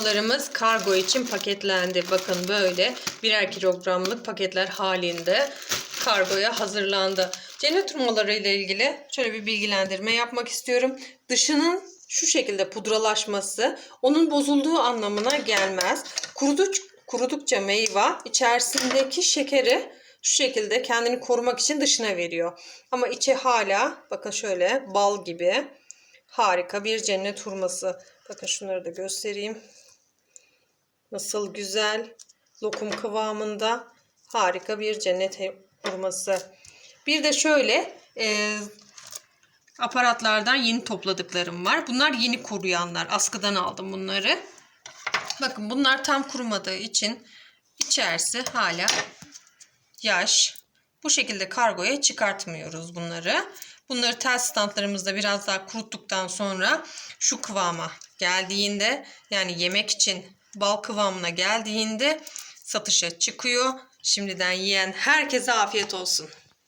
hurmalarımız kargo için paketlendi. Bakın böyle birer kilogramlık paketler halinde kargoya hazırlandı. Cennet hurmaları ile ilgili şöyle bir bilgilendirme yapmak istiyorum. Dışının şu şekilde pudralaşması onun bozulduğu anlamına gelmez. Kurudu, kurudukça meyve içerisindeki şekeri şu şekilde kendini korumak için dışına veriyor. Ama içi hala bakın şöyle bal gibi harika bir cennet hurması. Bakın şunları da göstereyim. Nasıl güzel lokum kıvamında harika bir cennet hurması. Bir de şöyle e, aparatlardan yeni topladıklarım var. Bunlar yeni kuruyanlar. Askıdan aldım bunları. Bakın bunlar tam kurumadığı için içerisi hala yaş. Bu şekilde kargoya çıkartmıyoruz bunları. Bunları tel standlarımızda biraz daha kuruttuktan sonra şu kıvama geldiğinde yani yemek için bal kıvamına geldiğinde satışa çıkıyor. Şimdiden yiyen herkese afiyet olsun.